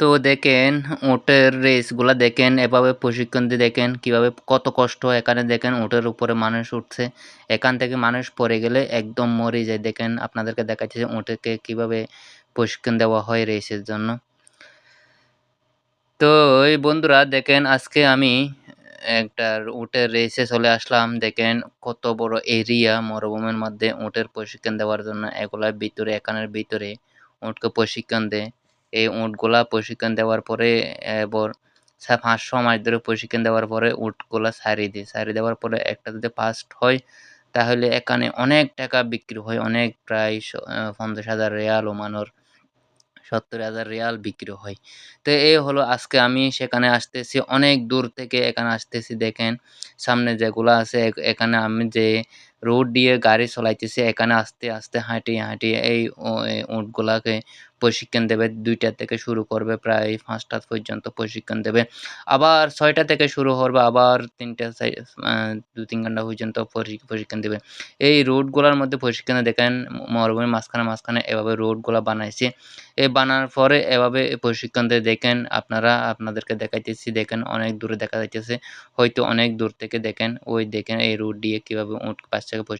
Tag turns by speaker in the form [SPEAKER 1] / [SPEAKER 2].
[SPEAKER 1] তো দেখেন উটের রেসগুলা দেখেন, এভাবে প্রশিক্ষণ দিয়ে দেখেন, কীভাবে কত কষ্ট এখানে দেখেন উটের উপরে মানুষ উঠছে। এখান থেকে মানুষ পড়ে গেলে একদম মরে যায়। দেখেন, আপনাদেরকে দেখাচ্ছে যে উটেকে কীভাবে প্রশিক্ষণ দেওয়া হয় রেসের জন্য। তো ওই বন্ধুরা, দেখেন, আজকে আমি একটা উটের রেসে চলে আসলাম। দেখেন, কত বড় এরিয়া মরুভূমির মধ্যে উটের প্রশিক্ষণ দেওয়ার জন্য। এগুলার ভিতরে, এখানের ভিতরে উটকে প্রশিক্ষণ দেয়। এই উটগুলা প্রশিক্ষণ দেওয়ার পরে এবার পাঁচশো মাস ধরে প্রশিক্ষণ দেওয়ার পরে উটগুলা ছাড়িয়ে দিই। ছাড়িয়ে দেওয়ার পরে একটা যদি ফার্স্ট হয়, তাহলে এখানে অনেক টাকা বিক্রি হয়, অনেক প্রায় পঞ্চাশ হাজার রিয়াল ওমানোর সত্তর হাজার রিয়াল বিক্রি হয়। তো এই হলো আজকে আমি সেখানে আসতেছি, অনেক দূর থেকে এখানে আসতেছি, দেখেন সামনে যেগুলো আছে এখানে আমি যে রোড দিয়ে গাড়ি চলাইতেছি, এখানে আস্তে আস্তে হাঁটিয়ে হাঁটিয়ে এই উটগুলাকে প্রশিক্ষণ দেবে, দুইটা থেকে শুরু করবে, প্রায় পাঁচটা পর্যন্ত প্রশিক্ষণ দেবে। আবার ছয়টা থেকে শুরু করবে, আবার তিনটা দু তিন ঘণ্টা পর্যন্ত প্রশিক্ষণ দেবে। এই রোডগুলোর মধ্যে প্রশিক্ষণে দেখেন মরুভূমির মাঝখানে মাঝখানে এভাবে রোডগুলো বানাইছে। এই বানানোর পরে এভাবে প্রশিক্ষণ দিয়ে দেখেন, আপনারা, আপনাদেরকে দেখাইতেছি, দেখেন অনেক দূরে দেখা যাইতেছে। হয়তো অনেক দূর থেকে দেখেন, ওই দেখেন এই রোড দিয়ে কীভাবে উট বাচ্চাকে